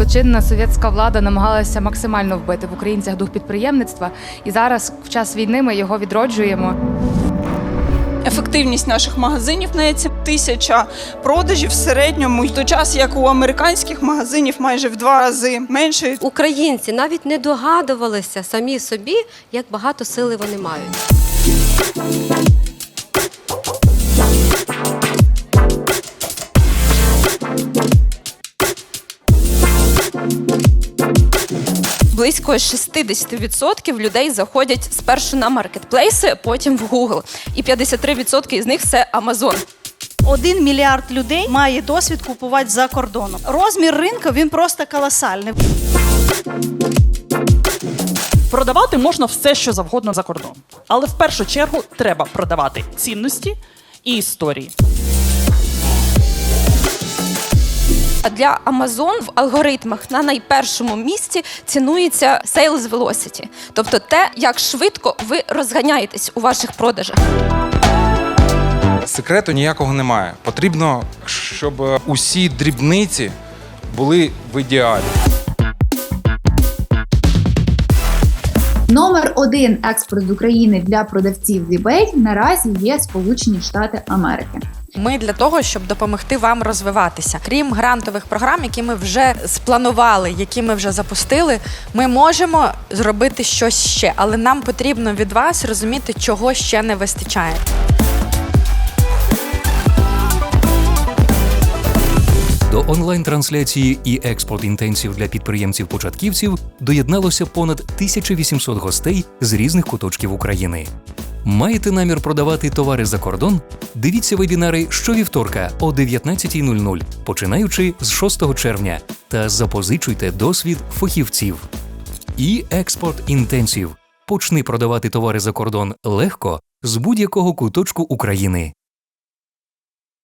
злочинна совєтська влада намагалася максимально вбити в українцях дух підприємництва, і зараз, в час війни, ми його відроджуємо. Ефективність наших магазинів на ці тисяча продажів в середньому, в той час як у американських магазинів майже в два рази менше. Українці навіть не догадувалися самі собі, як багато сили вони мають. Близько 60% людей заходять спершу на маркетплейси, потім в Google. І 53% із них це Amazon. Один мільярд людей має досвід купувати за кордоном. Розмір ринку він просто колосальний. Продавати можна все, що завгодно за кордон. Але в першу чергу треба продавати цінності і історії. Для Amazon в алгоритмах на найпершому місці цінується sales velocity, тобто те, як швидко ви розганяєтесь у ваших продажах. Секрету ніякого немає. Потрібно, щоб усі дрібниці були в ідеалі. Номер один експорт України для продавців в eBay наразі є Сполучені Штати Америки. Ми для того, щоб допомогти вам розвиватися. Крім грантових програм, які ми вже спланували, які ми вже запустили, ми можемо зробити щось ще, але нам потрібно від вас розуміти, чого ще не вистачає. Онлайн-трансляції і експорт інтенсів для підприємців-початківців доєдналося понад 1800 гостей з різних куточків України. Маєте намір продавати товари за кордон? Дивіться вебінари щовівторка о 19.00, починаючи з 6 червня, та запозичуйте досвід фахівців. І експорт інтенсів. Почни продавати товари за кордон легко з будь-якого куточку України.